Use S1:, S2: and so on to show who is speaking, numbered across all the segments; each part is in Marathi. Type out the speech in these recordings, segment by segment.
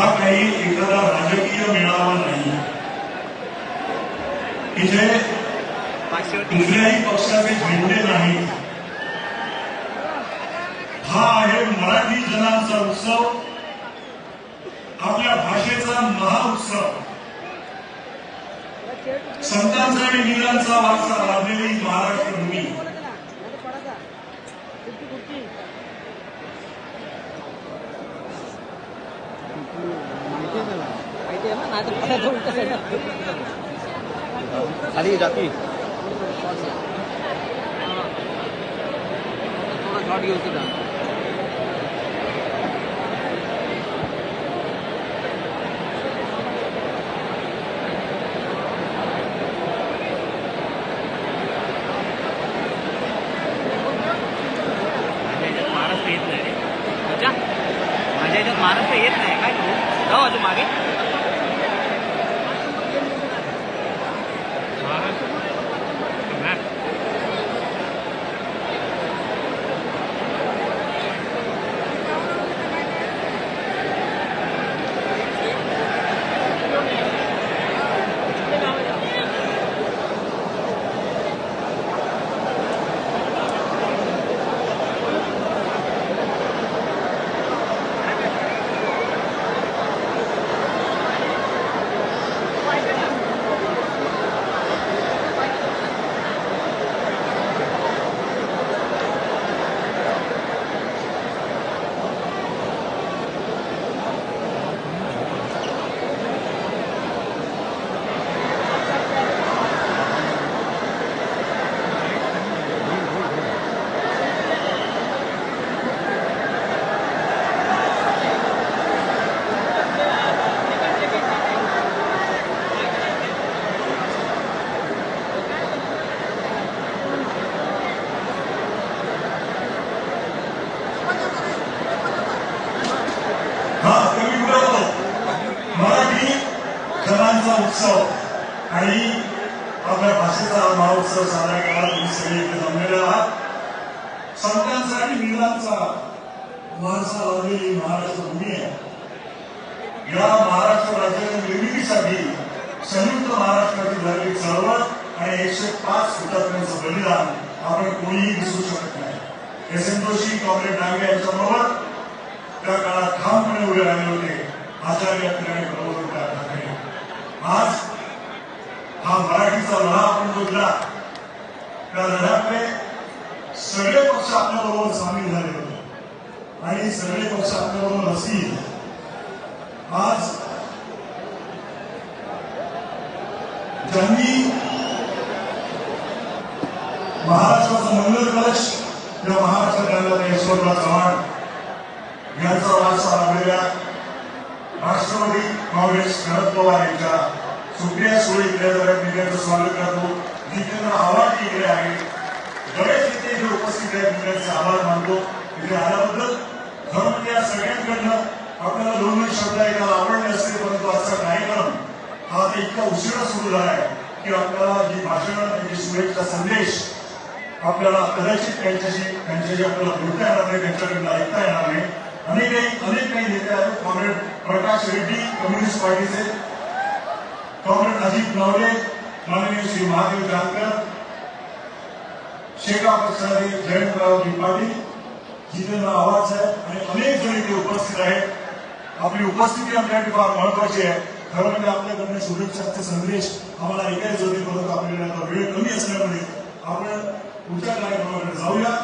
S1: हा काही एखादा राजकीय मेळावा नाही इथे कुठल्याही पक्षाचे झेंडे नाही हा आहे मराठी जनांचा उत्सव. आपल्या भाषेचा महाउत्सव संतांचा आणि वीरांचा वारसा लाभलेली महाराष्ट्र भूमी.
S2: खाली जाती।
S3: महाराष्ट्र येत नाही माझ्या याच्यात येत नाही. काय जाऊ अजून मागे.
S1: वारसा लावलेली महाराष्ट्र भूमी आहे. या महाराष्ट्र राज्याच्या निर्मितीसाठी संयुक्त महाराष्ट्रातील झालेली चळवळ आणि एकशे पाच हुतात्म्यांचं बलिदान आपण कोणीही विसरू शकत नाही. S N Joshi comrade Dange यांच्याबरोबर त्या काळात ठामपणे उभे राहिले होते. आचार्य आणि प्रबोधनकार ठाकरे आज हा मराठीचा लढा आपण जोडला. त्या लढ्यामध्ये सगळे पक्ष आपल्याबरोबर सामील झाले होते. आणि सगळे पक्ष आपल्याबरोबर असतील आज ज्यांनी महाराष्ट्राचा मंगल कलश किंवा महाराष्ट्रात यशवंतराव चव्हाण यांचा वारसा लाभलेल्या राष्ट्रवादी काँग्रेस शरद पवार यांच्या सुप्रिया सुळे इकडे स्वागत करतो. जितेंद्र आव्हाड इकडे आहे. गणेश इथे जे उपस्थित आहेत मी त्यांचे आभार मानतो. इथे आल्याबद्दल खरं या सगळ्यांकडनं आपल्याला दोन दोन शब्द ऐकायला आवडले असते परंतु आजचा कार्यक्रम हा आता इतका उशिरा सुरू झालाय आहे की आपल्याला ही भाषणं त्यांची शुभेच्छा संदेश आपल्याला कदाचित त्यांच्याशी त्यांच्याशी आपल्याला बोलता येणार नाही त्यांच्याकडनं ऐकता येणार नाही. अनेक अनेक काही नेते आहेत. कॉम्रेड प्रकाश रेड्डी कम्युनिस्ट पार्टीचे. कॉम्रेड अजित नवले माननीय श्री महादेव जानकर शेगाव पक्षाचे जयंतराव पाटील जितेंद्र आवाज साहेब आणि अनेक जण इथे उपस्थित आहेत. आपली उपस्थिती आमच्यासाठी फार महत्वाची आहे. खरं म्हणजे आपल्याकडनं शुभेच्छाचे संदेश आम्हाला ऐकायचे होते परंतु आपल्याला वेळ कमी असल्यामुळे आपण पुढच्या कार्यक्रमाकडे जाऊया.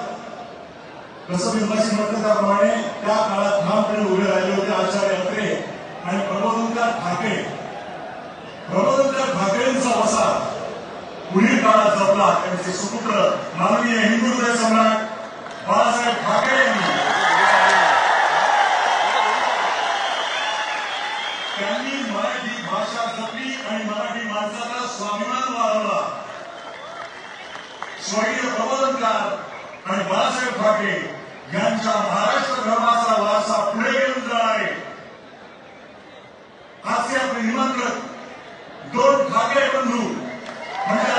S1: जसं बिंबाशी म्हटलं त्याप्रमाणे त्या काळात ठामपणे उभे राहिले होते आचार्य अत्रे आणि प्रबोधनकार ठाकरे. प्रबोधनकार ठाकरेंचा वसा पुढील काळात जपला त्यांचे सुपुत्र माननीय हिंदू हृदय सम्राट. बाळासाहेब ठाकरे यांनी. त्यांनी मराठी भाषा जपली आणि मराठी माणसाचा स्वाभिमान वाढवला. स्वर्गीय प्रबोधनकार आणि बाळासाहेब ठाकरे यांच्या महाराष्ट्र धर्माचा वारसा पुढे घेऊन जाणारे आजचे आपले निमंत्रक दोन ठाकरे बंधू म्हणजे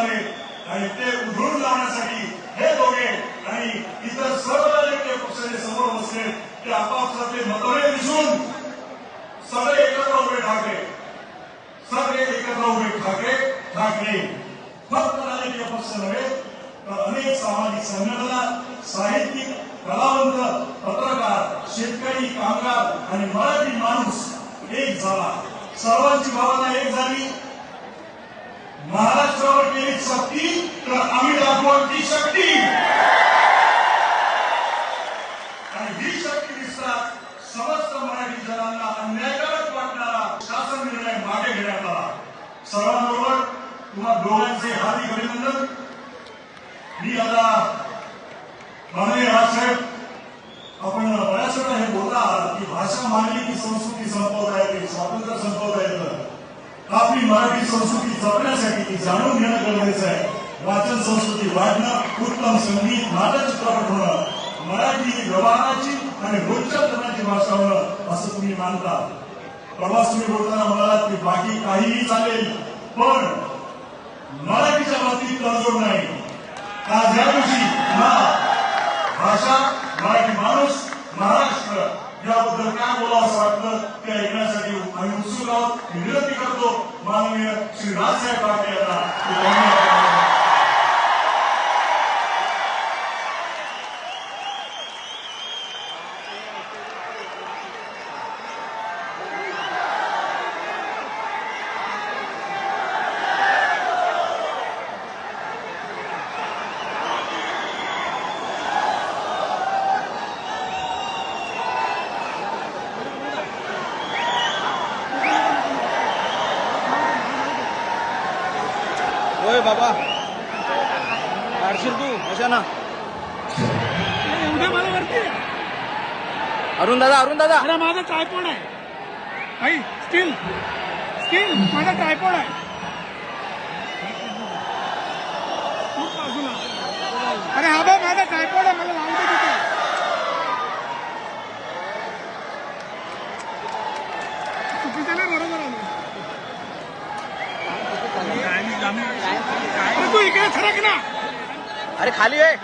S1: धावते आणि ते उधळून लावण्यासाठी हे दोघे आणि इतर सर्व राजकीय पक्षाचे समोर बसले ते आपापसातले मतभेद विसरून सगळे एकत्र उभे ठाकरे. सगळे एकत्र उभे ठाकरे ठाकरे. फक्त राजकीय पक्ष नव्हे तर अनेक सामाजिक संघटना साहित्यिक कलावंत पत्रकार शेतकरी कामगार आणि मराठी माणूस एक झाला. सर्वांची भावना एक झाली. महाराष्ट्रावर केली सक्ती तर आम्ही दाखवून ती शक्ती आणि ही शक्ती दिसतात समस्त मराठी जनांना अन्यायकारक वाटणारा शासन निर्णय मागे घेण्यात आला सर्वांबरोबर तुम्हा दोघांचे हार्दिक अभिनंदन मी आता माननीय राजसाहेब आपण बऱ्याच वेळा हे बोलला आहात की भाषा मानली की संस्कृती संपवता येते स्वातंत्र्य संपवता येतं आपली मराठी संस्कृती जपण्यासाठी ती जाणून घेणं गरजेचं आहे. वाचन संस्कृती वाढणं उत्तम संगीत नाटक चित्रपट होणं मराठी ही व्यवहाराची आणि रोजच्या भाषा होणं असं तुम्ही मानता. प्रवास तुम्ही बोलताना म्हणालात की बाकी काहीही चालेल पण मराठीच्या बाबतीत तडजोड नाही. आज या दिवशी ना भाषा मराठी माणूस महाराष्ट्र याबद्दल काय बोलावं असं वाटलं ते ऐकण्यासाठी आम्ही उत्सुक आहोत. विनंती करतो. माननीय श्री राजसाहेब ठाकरे यांना की त्यांनी आपल्याला-
S2: अरुण दादा अरुण दादा
S4: अरे माझा ट्रायपॉड आहे आई स्टील स्टील माझा ट्रायपॉड आहे खूप बाजूला अरे हा बघ माझा ट्रायपॉड आहे मला लावून दे तिथे चुकीचं नाही बरोबर आलं अरे तू इकडे सरक ना
S2: अरे खाली आहे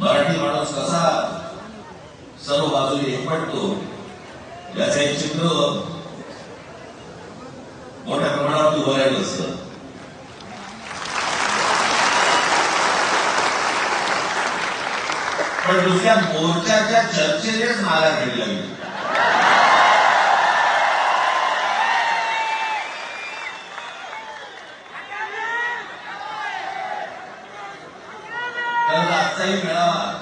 S5: मराठी माणूस कसा सर्व बाजूने एकवटतो याचं एक चित्र मोठ्या प्रमाणावर उभं राहिलं असतं. पण दुसऱ्या मोर्चाच्या चर्चेनेच माघार घ्यावी लागली. तर आजचाही